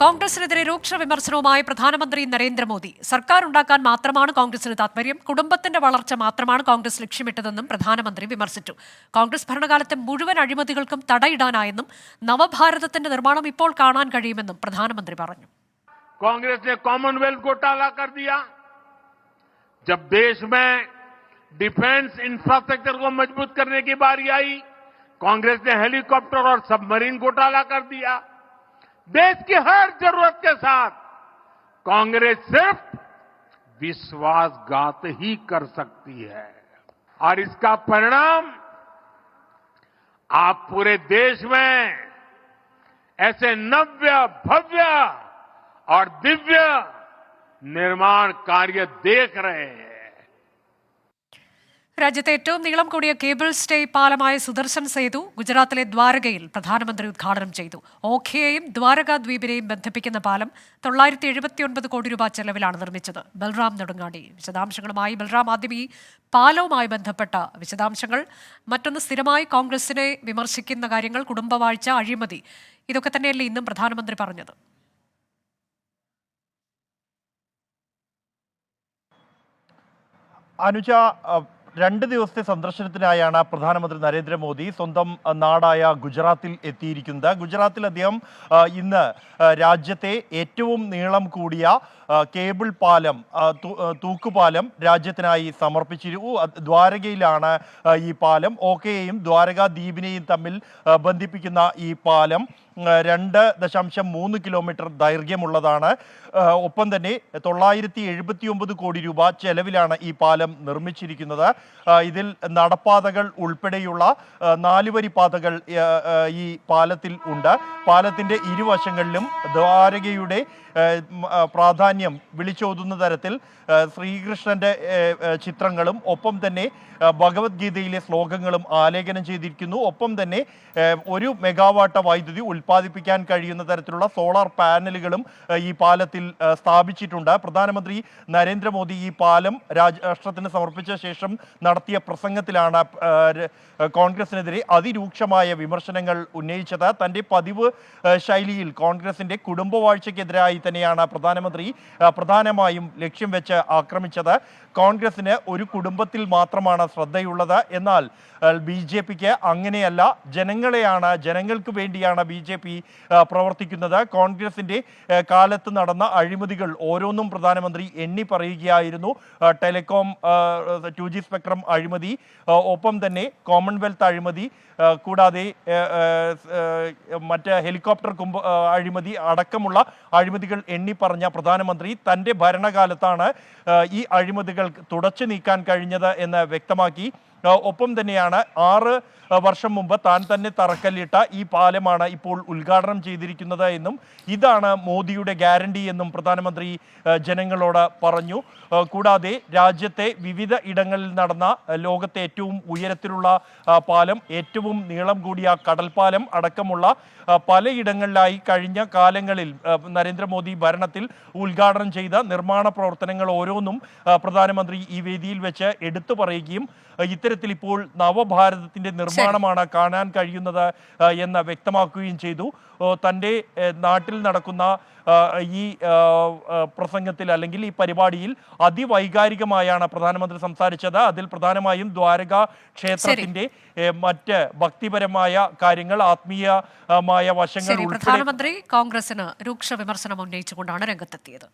കോൺഗ്രസിനെതിരെ രൂക്ഷ വിമർശനവുമായി പ്രധാനമന്ത്രി നരേന്ദ്രമോദി സർക്കാർ ഉണ്ടാക്കാൻ മാത്രമാണ് കോൺഗ്രസിന് താത്പര്യം കുടുംബത്തിന്റെ വളർച്ച മാത്രമാണ് കോൺഗ്രസ് ലക്ഷ്യമിട്ടതെന്നും പ്രധാനമന്ത്രി വിമർശിച്ചു കോൺഗ്രസ് ഭരണകാലത്തെ മുഴുവൻ അഴിമതികൾക്കും തടയിടാനായെന്നും നവഭാരതത്തിന്റെ നിർമ്മാണം ഇപ്പോൾ കാണാൻ കഴിയുമെന്നും പ്രധാനമന്ത്രി പറഞ്ഞു कांग्रेस ने कॉमनवेल्थ घोटाला कर दिया जब देश में डिफेंस इंफ्रास्ट्रक्चर को मजबूत करने की बारी आई कांग्रेस ने हेलीकॉप्टर और सबमरीन घोटाला कर दिया देश की हर ज़रूरत के साथ कांग्रेस सिर्फ़ विश्वासघात ही कर सकती है। और इसका परिणाम आप पूरे देश में ऐसे नव्य, भव्य और दिव्य निर्माण कार्य देख रहे हैं। രാജ്യത്തെ ഏറ്റവും നീളം കൂടിയ കേബിൾ സ്റ്റേ പാലമായ സുദർശൻ സേതു ഗുജറാത്തിലെ ദ്വാരകയിൽ പ്രധാനമന്ത്രി ഉദ്ഘാടനം ചെയ്തു. ഓഖിയെയും ദ്വാരക ദ്വീപിനെയും ബന്ധിപ്പിക്കുന്ന പാലം തൊള്ളായിരത്തി എഴുപത്തിയൊൻപത് കോടി രൂപ ചെലവിലാണ് നിർമ്മിച്ചത്. ബൽറാം നെടുങ്ങാടി. വിശദാംശങ്ങളുമായി ബൽറാം. ആദ്യം ഈ പാലവുമായി ബന്ധപ്പെട്ട വിശദാംശങ്ങൾ. മറ്റൊന്ന് സ്ഥിരമായി കോൺഗ്രസിനെ വിമർശിക്കുന്ന കാര്യങ്ങൾ. കുടുംബവാഴ്ച അഴിമതി. ഇതൊക്കെ തന്നെയല്ലേ ഇന്നും പ്രധാനമന്ത്രി പറഞ്ഞത്. അനുജ രണ്ട് ദിവസത്തെ സന്ദർശനത്തിനായാണ് പ്രധാനമന്ത്രി നരേന്ദ്രമോദി സ്വന്തം നാടായ ഗുജറാത്തിൽ എത്തിയിരിക്കുന്നത്. ഗുജറാത്തിൽ അദ്ദേഹം ഇന്ന് രാജ്യത്തെ ഏറ്റവും നീളം കൂടിയ കേബിൾ പാലം തൂക്കുപാലം രാജ്യത്തിനായി സമർപ്പിച്ചിരുന്നു ദ്വാരകയിലാണ് ഈ പാലം. ഓക്കെയെയും ദ്വാരക ദ്വീപിനെയും തമ്മിൽ ബന്ധിപ്പിക്കുന്ന ഈ പാലം. രണ്ട് ദശാംശം മൂന്ന് കിലോമീറ്റർ ദൈർഘ്യമുള്ളതാണ്. ഒപ്പം തന്നെ തൊള്ളായിരത്തി എഴുപത്തി ഒമ്പത് കോടി രൂപ ചെലവിലാണ് ഈ പാലം നിർമ്മിച്ചിരിക്കുന്നത്. ഇതിൽ നടപ്പാതകൾ ഉൾപ്പെടെയുള്ള നാലുവരി പാതകൾ ഈ പാലത്തിൽ ഉണ്ട്. പാലത്തിന്റെ ഇരുവശങ്ങളിലും ദ്വാരകയുടെ പ്രാധാന്യം വിളിച്ചോതുന്ന തരത്തിൽ ശ്രീകൃഷ്ണന്റെ ചിത്രങ്ങളും ഒപ്പം തന്നെ ഭഗവത്ഗീതയിലെ ശ്ലോകങ്ങളും ആലേഖനം ചെയ്തിരിക്കുന്നു. ഒപ്പം തന്നെ ഒരു മെഗാവാട്ട വൈദ്യുതി ഉൽപ്പാദിപ്പിക്കാൻ കഴിയുന്ന തരത്തിലുള്ള സോളാർ പാനലുകളും ഈ പാലത്തിൽ സ്ഥാപിച്ചിട്ടുണ്ട്. പ്രധാനമന്ത്രി നരേന്ദ്രമോദി ഈ പാലം രാഷ്ട്രത്തിന് സമർപ്പിച്ച ശേഷം നടത്തിയ പ്രസംഗത്തിലാണ് കോൺഗ്രസിനെതിരെ അതിരൂക്ഷമായ വിമർശനങ്ങൾ ഉന്നയിച്ചത്. തന്റെ പതിവ് ശൈലിയിൽ കോൺഗ്രസിന്റെ കുടുംബവാഴ്ചയ്ക്കെതിരായി തന്നെയാണ് പ്രധാനമന്ത്രി പ്രധാനമായും ലക്ഷ്യം വെച്ച് ആക്രമിച്ചത്. കോൺഗ്രസിന് ഒരു കുടുംബത്തിൽ മാത്രമാണ് ശ്രദ്ധയുള്ളത്. എന്നാൽ ബി ജെ പിക്ക് അങ്ങനെയല്ല. ജനങ്ങളെയാണ് ജനങ്ങൾക്ക് വേണ്ടിയാണ് ബി ജെ പി പ്രവർത്തിക്കുന്നത്. കോൺഗ്രസിന്റെ കാലത്ത് നടന്ന അഴിമതികൾ ഓരോന്നും പ്രധാനമന്ത്രി എണ്ണി പറയുകയായിരുന്നു. ടെലികോം ടു ജി സ്പെക്ട്രം അഴിമതി ഒപ്പം തന്നെ കോമൺവെൽത്ത് അഴിമതി കൂടാതെ മറ്റ് ഹെലികോപ്റ്റർ കുംഭ അഴിമതി അടക്കമുള്ള അഴിമതികൾ എണ്ണി പറഞ്ഞ പ്രധാനമന്ത്രി തന്റെ ഭരണകാലത്താണ് ഈ അഴിമതികൾ തുടച്ചു നീക്കാൻ കഴിഞ്ഞത് എന്ന് വ്യക്തമാക്കി. ഒപ്പം തന്നെയാണ് ആറ് വർഷം മുമ്പ് താൻ തന്നെ തറക്കല്ലിട്ട ഈ പാലമാണ് ഇപ്പോൾ ഉദ്ഘാടനം ചെയ്തിരിക്കുന്നത് എന്നും ഇതാണ് മോദിയുടെ ഗ്യാരണ്ടി എന്നും പ്രധാനമന്ത്രി ജനങ്ങളോട് പറഞ്ഞു. കൂടാതെ രാജ്യത്തെ വിവിധ ഇടങ്ങളിൽ നടന്ന ലോകത്തെ ഏറ്റവും ഉയരത്തിലുള്ള പാലം ഏറ്റവും നീളം കൂടിയ കടൽപ്പാലം അടക്കമുള്ള പലയിടങ്ങളിലായി കഴിഞ്ഞ കാലങ്ങളിൽ നരേന്ദ്രമോദി ഭരണത്തിൽ ഉദ്ഘാടനം ചെയ്ത നിർമ്മാണ പ്രവർത്തനങ്ങൾ ഓരോന്നും പ്രധാനമന്ത്രി ഈ വേദിയിൽ വെച്ച് എടുത്തു പറയുകയും ആ, ഇത്തരത്തിൽ ഇപ്പോൾ നവഭാരതത്തിന്റെ നിർമ്മാണമാണ് കാണാൻ കഴിയുന്നത് എന്ന് വ്യക്തമാക്കുകയും ചെയ്തു. തന്റെ നാട്ടിൽ നടക്കുന്ന ഈ പ്രസംഗത്തിൽ അല്ലെങ്കിൽ ഈ പരിപാടിയിൽ അതിവൈകാരികമായാണ് പ്രധാനമന്ത്രി സംസാരിച്ചത്. അതിൽ പ്രധാനമായും ദ്വാരക ക്ഷേത്രത്തിന്റെ മറ്റ് ഭക്തിപരമായ കാര്യങ്ങൾ ആത്മീയമായ വശങ്ങൾ പ്രധാനമന്ത്രി കോൺഗ്രസിന് രൂക്ഷ വിമർശനം ഉന്നയിച്ചുകൊണ്ടാണ് രംഗത്തെത്തിയത്.